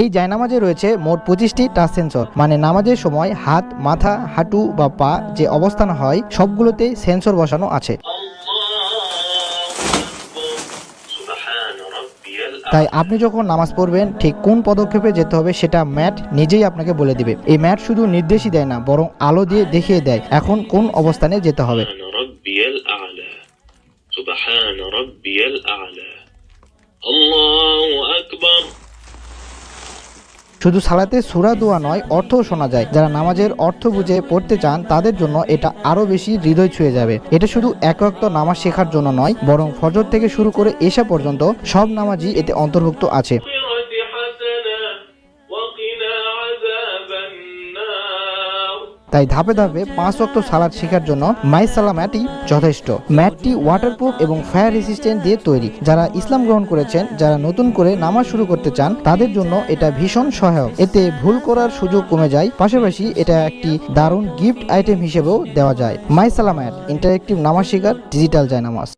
এই জায়নামাজে রয়েছে মোট পঁচিশটি টাচ সেন্সর মানে নামাজের সময় হাত, মাথা, হাঁটু বা পা যে অবস্থান হয় সবগুলোতেই সেন্সর বসানো আছে। তাই আপনি যখন নামাজ পড়বেন, ঠিক কোন পদক্ষেপে যেতে হবে সেটা ম্যাট নিজেই আপনাকে বলে দিবে। এই ম্যাট শুধু নির্দেশই দেয় না, বরং আলো দিয়ে দেখিয়ে দেয় এখন কোন অবস্থানে যেতে হবে। সুবহান রাব্বিয়াল আ'লা। আল্লাহ শুধু সালাতে সুরা দোয়া নয়, অর্থও শোনা যায়। যারা নামাজের অর্থ বুঝে পড়তে চান, তাদের জন্য এটা আরও বেশি হৃদয় ছুঁয়ে যাবে। এটা শুধু এক রক্ত নামাজ শেখার জন্য নয়, বরং ফজর থেকে শুরু করে এসা পর্যন্ত সব নামাজই এতে অন্তর্ভুক্ত আছে। তাই ধাপে ধাপে পাঁচ অক্ট সালাদ শেখার জন্য মাইসালা ম্যাটি ম্যাটই যথেষ্ট। ম্যাটটি ওয়াটারপ্রুফ এবং ফায়ার রেসিস্ট্যান্ট দিয়ে তৈরি। যারা ইসলাম গ্রহণ করেছেন, যারা নতুন করে নামাজ শুরু করতে চান, তাদের জন্য এটা ভীষণ সহায়ক। এতে ভুল করার সুযোগ কমে যায়। পাশাপাশি এটা একটি দারুণ গিফট আইটেম হিসেবেও দেওয়া যায়। মাইসালা ম্যাট ইন্টারেক্টিভ নামাজ শেখার ডিজিটাল জায়নামাজ।